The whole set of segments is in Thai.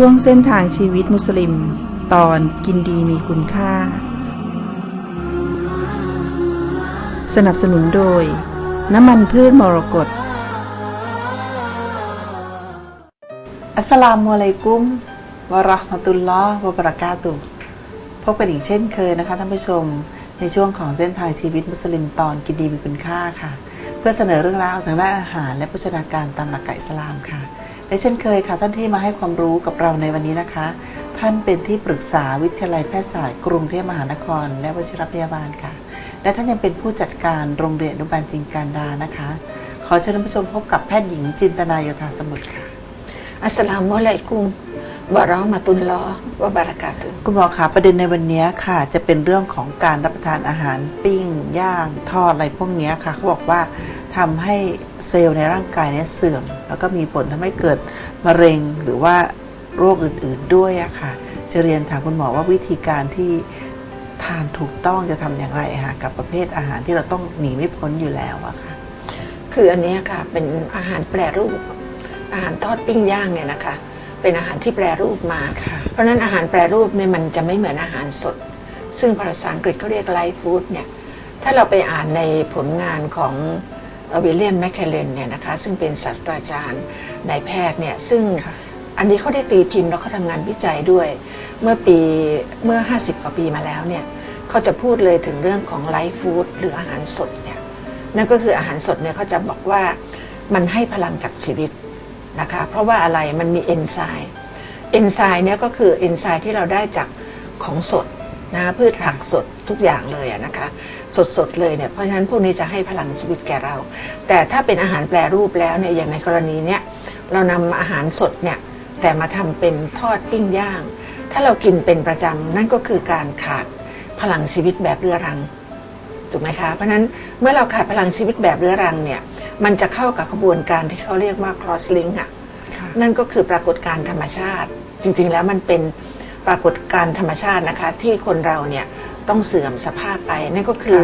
ช่วงเส้นทางชีวิตมุสลิม ตอนกินดีมีคุณค่า สนับสนุนโดย น้ำมันพืชมรกตอัสลามุอะลัยกุมวะราะห์มะตุลลอฮ์วะบะเราะกาตุพบกันอีกเช่นเคยนะคะท่านผู้ชมในช่วงของเส้นทางชีวิตมุสลิมตอนกินดีมีคุณค่าค่ะ เพื่อเสนอเรื่องราวทางด้านอาหารและโภชนาการตามหลักอิสลามค่ะ และเช่นเคยค่ะท่านที่มาให้ความรู้กับเราในวันนี้นะคะ ท่านเป็นที่ปรึกษาวิทยาลัยแพทยศาสตร์กรุงเทพมหานคร และวชิรพยาบาลค่ะ และท่านยังเป็นผู้จัดการโรงเรียนอนุบาลจิงการดานะคะ ขอเชิญท่านผู้ชมพบกับแพทย์หญิงจินตนาโยธาสมุทรค่ะอัสสลามุอะลัยกุมวะเราะห์มะตุลลอฮ์วะบะเราะกาตุฮ์คุณหมอคะประเด็นในวันนี้ค่ะ จะเป็นเรื่องของการรับประทานอาหารปิ้ง ย่าง ทอดอะไรพวกนี้ค่ะเขาบอกว่า ทำให้เซลล์ในร่างกายเนี่ยเสื่อม แล้วก็มีผลทำให้เกิดมะเร็งหรือว่าโรคอื่นๆด้วยอะค่ะ จะเรียนถามคุณหมอว่าวิธีการที่ทานถูกต้องจะทำอย่างไรคะกับประเภทอาหารที่เราต้องหนีไม่พ้นอยู่แล้วอะค่ะ คืออันเนี้ยค่ะเป็นอาหารแปรรูป อาหารทอดปิ้งย่างเนี่ยนะคะ เป็นอาหารที่แปรรูปมาค่ะเพราะฉะนั้นอาหารแปรรูปเนี่ยมันจะไม่เหมือนอาหารสด ซึ่งภาษาอังกฤษเขาเรียกไลฟ์ฟู้ดเนี่ยถ้าเราไปอ่านในผลงานของ วิลเลียมแมคเคเลนเนี่ยนะคะซึ่งเป็นศาสตราจารย์นายแพทย์เนี่ยซึ่งค่ะอันนี้เขาได้ตีพิมพ์แล้วเขาทำงานวิจัยด้วย เมื่อปีเมื่อ 50 กว่าปีมาแล้วเนี่ยเขาจะพูดเลยถึงเรื่องของไลฟ์ฟู้ดหรืออาหารสดเนี่ยนั่นก็คืออาหารสดเนี่ยเขาจะบอกว่ามันให้พลังกับชีวิตนะคะเพราะว่าอะไรมันมีเอนไซม์เอนไซม์เนี่ยก็คือเอนไซม์ที่เราได้จากของสด นะพืชผักสดทุกอย่างเลยอะนะคะสดสดๆเลยเนี่ยเพราะฉะนั้นพวกนี้จะให้พลังชีวิตแก่เรา แต่ถ้าเป็นอาหารแปรรูปแล้วเนี่ยอย่างในกรณีเนี้ยเรานำอาหารสดเนี่ยแต่มาทำเป็นทอดปิ้งย่าง ถ้าเรากินเป็นประจำนั่นก็คือการขาดพลังชีวิตแบบเรื้อรังถูกไหมคะเพราะฉะนั้นเมื่อเราขาดพลังชีวิตแบบเรื้อรังเนี่ยมันจะเข้ากับกระบวนการที่เขาเรียกว่า cross link อะค่ะนั่นก็คือปรากฏการณ์ธรรมชาติ จริงๆแล้วมันเป็น ปรากฏการณ์ธรรมชาตินะคะ ที่คนเราเนี่ยต้องเสื่อมสภาพไป นั่นก็คือ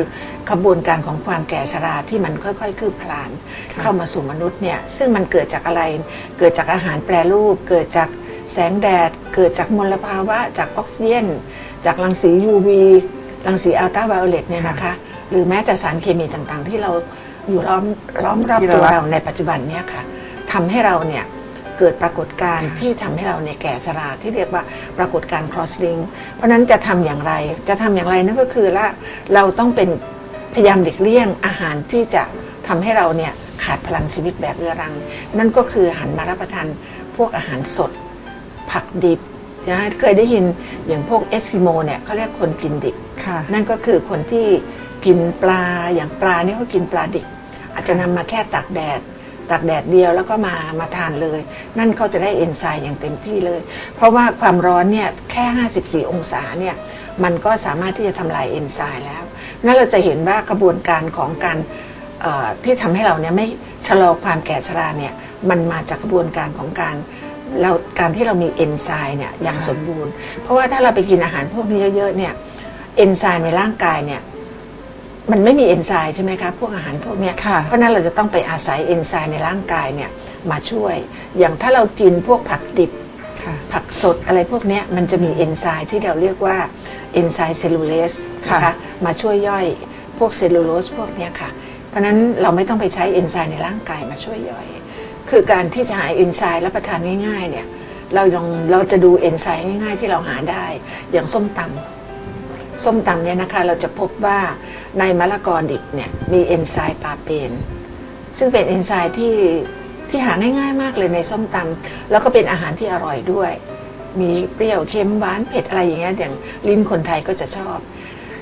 ขบวนการของความแก่ชราที่มันค่อยๆ คืบคลานค่ะเข้ามาสู่มนุษย์เนี่ยซึ่งมันเกิดจากอะไร เกิดจากอาหารแปรรูป เกิดจากแสงแดด เกิดจากมลภาวะ จากออกซิเจนจากรังสี UV รังสีอัลตราไวโอเลตเนี่ยนะคะ หรือแม้แต่สารเคมีต่างๆ ที่เราอยู่ล้อมล้อมรอบที่ตัวเรารับเราในปัจจุบันเนี่ยค่ะทำให้เราเนี่ย เกิดปรากฏการณ์ค่ะที่ทำให้เราเนี่ยแก่ชราที่เรียกว่าปรากฏการณ์ cross link เพราะฉะนั้นจะทำอย่างไรจะทำอย่างไรนั่นก็คือละเราต้องเป็นพยายามหลีกเลี่ยงอาหารที่จะทำให้เราเนี่ยขาดพลังชีวิตแบบเรื้อรัง นั่นก็คือหันมารับประทานพวกอาหารสด ผักดิบนะเคยได้ยินอย่างพวกเอสกิโมเนี่ยเขาเรียกคนกินดิบค่ะนั่นก็คือคนที่กินปลาอย่างปลาเนี่ยเขากินปลาดิบอาจจะนำมาแค่ตากแดด ตากแดดเดียวแล้วก็มามาทานเลย นั่นเขาจะได้เอนไซม์อย่างเต็มที่เลย เพราะว่าความร้อนเนี่ยแค่ 54 องศาเนี่ยมันก็สามารถที่จะทำลายเอนไซม์แล้ว นั่นเราจะเห็นว่ากระบวนการของการที่ทำให้เราเนี่ยไม่ชะลอความแก่ชราเนี่ยมันมาจากกระบวนการของการเราการที่เรามีเอนไซม์เนี่ยอย่างสมบูรณ์ เพราะว่าถ้าเราไปกินอาหารพวกนี้เยอะๆเนี่ยเอนไซม์ในร่างกายเนี่ย มันไม่มีเอนไซม์ใช่ไหมคะพวกอาหารพวกเนี้ยค่ะ เพราะฉะนั้นเราจะต้องไปอาศัยเอนไซม์ในร่างกายเนี่ยมาช่วย อย่างถ้าเรากินพวกผักดิบค่ะผักสดอะไรพวกเนี้ยมันจะมีเอนไซม์ที่เราเรียกว่าเอนไซม์เซลลูเลสนะค่ะคะมาช่วยย่อยพวกเซลลูโลสพวกเนี้ยค่ะ เพราะฉะนั้นเราไม่ต้องไปใช้เอนไซม์ในร่างกายมาช่วยย่อย คือการที่จะหาเอนไซม์รับประทานง่ายๆเนี่ยเราลองเราจะดูเอนไซม์ง่ายๆที่เราหาได้อย่างส้มตำ ส้มตำเนี่ยนะคะเราจะพบว่าในมะละกอดิบเนี่ยมีเอนไซม์ปาเปน ซึ่งเป็นเอนไซม์ที่ที่หาง่ายๆมากเลยในส้มตำแล้วก็เป็นอาหารที่อร่อยด้วย มีเปรี้ยวเค็มหวานเผ็ดอะไรอย่างเงี้ยอย่างลิ้นคนไทยก็จะชอบ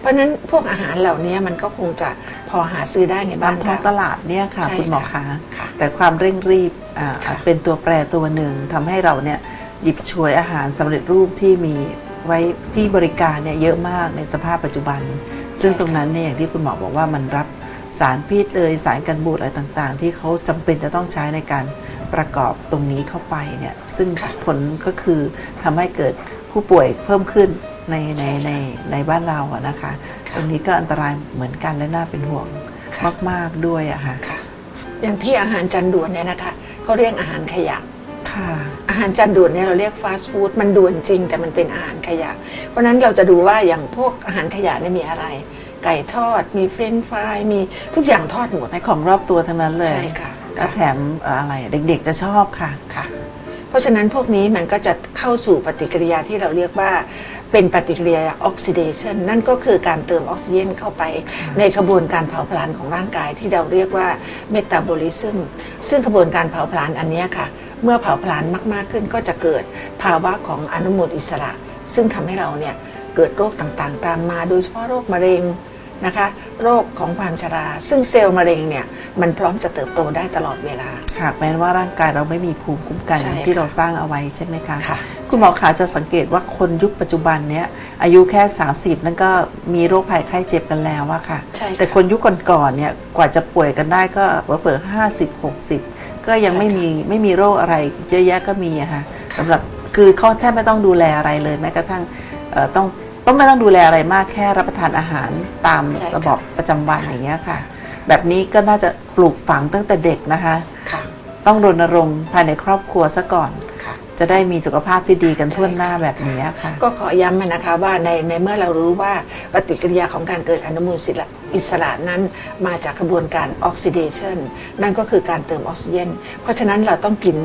เพราะฉะนั้นพวกอาหารเหล่านี้มันก็คงจะพอหาซื้อได้ในตาบ้ามนท้องเราตลาดเนี่ยค่ะ ใช่คุณหมอค่ะคะค่ะแต่ความเร่งรีบอ่าค่ะ เป็นตัวแปรตัวหนึ่งทำให้เราเนี่ยหยิบฉวยอาหารสำเร็จรูปที่มี ไว้ที่บริการเนี่ยเยอะมากในสภาพปัจจุบัน ซึ่งตรงนั้นเนี่ยอย่างที่คุณหมอบอกว่ามันรับสารพิษเลยสารกันบูดอะไรต่างๆ ที่เขาจำเป็นจะต้องใช้ในการประกอบตรงนี้เข้าไปเนี่ยซึ่งค่ะผลก็คือทำให้เกิดผู้ป่วยเพิ่มขึ้นในในในในบ้านเราอะนะคะค่ะตรงนี้ก็อันตรายเหมือนกันและน่าเป็นห่วงค่ะมาก ๆด้วยอะค่ะค่ะอย่างที่อาหารจานด่วนเนี่ยนะคะเขาเรียกอาหารขยะ ค่ะ อาหารจานด่วนเนี่ยเราเรียกฟาสต์ฟู้ดมันด่วนจริง แต่มันเป็นอาหารขยะ เพราะฉะนั้นเราจะดูว่าอย่างพวกอาหารขยะเนี่ยมีอะไร ไก่ทอด มีเฟรนช์ฟรายมีทุกอย่างทอดหมดในของรอบตัวทั้งนั้นเลยใช่ค่ะก็แถมเอ่ออะไรเด็กๆจะชอบค่ะค่ะ เพราะฉะนั้นพวกนี้มันก็จะเข้าสู่ปฏิกิริยาที่เราเรียกว่าเป็นปฏิกิริยาออกซิเดชันนั่นก็คือการเติมออกซิเจนเข้าไปในกระบวนการเผาผลาญของร่างกายที่เราเรียกว่าเมตาบอลิซึมซึ่งกระบวนการเผาผลาญอันเนี้ยค่ะ เมื่อเผาผลาญมาก ๆ ขึ้นก็จะเกิดภาวะของอนุมูลอิสระ ซึ่งทำให้เราเนี่ยเกิดโรคต่างๆ ตามมา โดยเฉพาะโรคมะเร็งนะคะโรคของความชรา ซึ่งเซลล์มะเร็งเนี่ยมันพร้อมจะเติบโตได้ตลอดเวลา หากแม้ว่าร่างกายเราไม่มีภูมิคุ้มกันใช่ที่ค่ะเราสร้างเอาไว้ใช่ไหมคะค่ะคุณหมอขาจะสังเกตว่าคนยุคปัจจุบันเนี้ยอายุแค่ 30 นั่นก็มีโรคภัยไข้เจ็บกันแล้วอะค่ะใช่ค่ะแต่คนยุคก่อนๆเนี่ยกว่าจะป่วยกันได้ก็เปิดห้าสิบหกสิบ ก็ยังใช่ไม่ค่ะมีไม่มีโรคอะไรเยอะแยะก็มีอะค่ะค่ะสำหรับคือเขาแทบไม่ต้องดูแลอะไรเลยแม้กระทั่งเอ่อต้องต้องไม่ต้องดูแลอะไรมากแค่รับประทานอาหารตามใช่ค่ะ ระบบประจำวันอย่างเงี้ยค่ะ แบบนี้ก็น่าจะปลูกฝังตั้งแต่เด็กนะคะ ค่ะ ต้องรณรงค์ภายในครอบครัวซะก่อนค่ะ จะได้มีสุขภาพที่ดีกันทั่วหน้าแบบนี้ค่ะ ก็ขอย้ำนะคะว่าในในเมื่อเรารู้ว่าปฏิกิริยาของการเกิดอนุมูลอิสระนั้นมาจากกระบวนการออกซิเดชันนั่นก็คือการเติมออกซิเจนเพราะฉะนั้นเราต้องกิน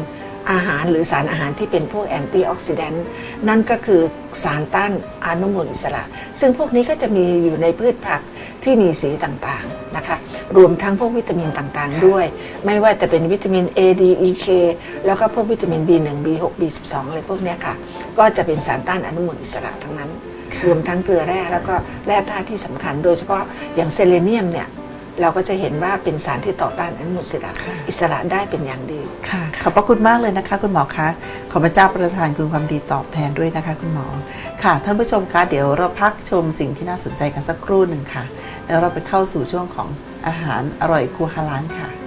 อาหารหรือสารอาหารที่เป็นพวกแอนตี้ออกซิแดนต์นั่นก็คือสารต้านอนุมูลอิสระ ซึ่งพวกนี้ก็จะมีอยู่ในพืชผักที่มีสีต่างๆนะคะ รวมทั้งพวกวิตามินต่างๆด้วย ไม่ว่าจะเป็นวิตามิน A D E K แล้วก็พวกวิตามิน B1 B6 B12 อะไรพวกเนี้ยค่ะ ก็จะเป็นสารต้านอนุมูลอิสระทั้งนั้นค่ะรวมทั้งเกลือแร่แล้วก็แร่ธาตุที่สำคัญ โดยเฉพาะอย่างเซเลเนียมเนี่ย เราก็จะเห็นว่าเป็นสารที่ต่อต้านอนุมูลอิสระอิสระได้เป็นอย่างดี ค่ะ ขอบพระคุณมากเลยนะคะ คุณหมอคะขอพระเจ้าประทานคุณความดีตอบแทนด้วยนะคะ คุณหมอ ค่ะ ท่านผู้ชมคะเดี๋ยวเราพักชมสิ่งที่น่าสนใจกันสักครู่หนึ่งค่ะ แล้วเราไปเข้าสู่ช่วงของอาหารอร่อยครัวฮาลานค่ะ